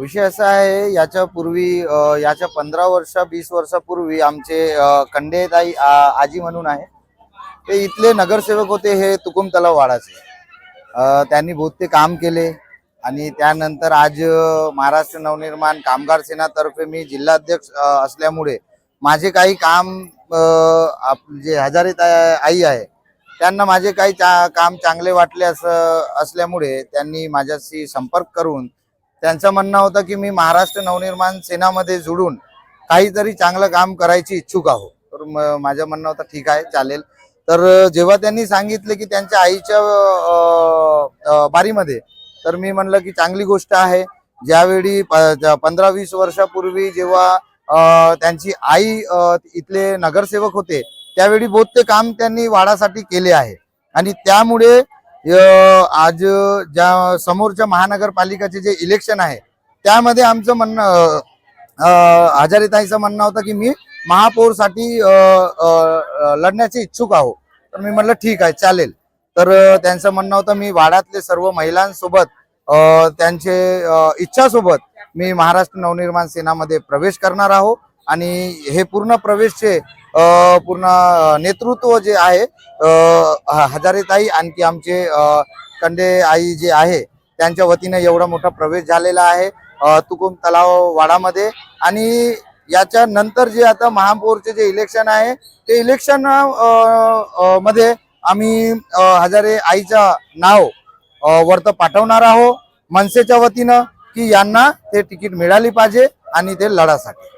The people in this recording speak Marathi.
विषय असा आहे याच्या पूर्वी याच्या पंधरा वर्ष वीस वर्षापूर्वी आमचे अ, खंडेताई आ- आजी म्हणून आहे ते इथले नगरसेवक होते हे तुकुम तलाव वाडाचे त्यांनी बहुते काम केले आणि त्यानंतर आज महाराष्ट्र नवनिर्माण कामगार सेनातर्फे मी जिल्हाध्यक्ष असल्यामुळे माझे काही काम आप- जे हजारे आई आहे त्यांना माझे काही चा काम चांगले वाटले असं असल्यामुळे त्यांनी माझ्याशी संपर्क करून त्यांचं म्हणणं होतं की मी महाराष्ट्र नवनिर्माण सेनामध्ये जुडून काहीतरी चांगलं काम करायची इच्छुक आहो. तर म- माझं म्हणणं होतं ठीक आहे चालेल. तर जेव्हा त्यांनी सांगितले की त्यांच्या आईच्या बारीमध्ये तर मी म्हणलं की चांगली गोष्ट आहे. ज्यावेळी पंधरा वीस वर्षापूर्वी जेव्हा त्यांची आई इथले नगरसेवक होते त्यावेळी बहुत ते काम त्यांनी वाडासाठी केले आहे. आणि त्यामुळे आज ज्या समोरच्या महानगरपालिकाचे जे इलेक्शन आहे त्यामध्ये आमचं म्हणणं अ, म्हणणं होतं की मी महापौरसाठी लढण्याचे इच्छुक आहो. तर मी म्हटलं ठीक आहे चालेल. तर त्यांचं म्हणणं होतं मी वाड्यातले सर्व महिलांसोबत त्यांचे इच्छासोबत मी महाराष्ट्र नवनिर्माण सेनामध्ये प्रवेश करणार आहो. आणि हे पूर्ण प्रवेशचे पूर्ण नेतृत्व जे आहे हजारेताई आणखी आमचे कंडे आई जे आहे त्यांच्या वतीने एवढा मोठा प्रवेश झालेला आहे तुकुम तलाव वाडामध्ये. आणि याच्या नंतर जे आता महापौरचे जे इलेक्शन आहे ते इलेक्शनमध्ये आम्ही हजारे आईचा नाव वरत पाठवणार आहोत. मनसेच्या वतीनं की यांना ते तिकीट मिळाली पाहिजे आणि ते लढासाठी.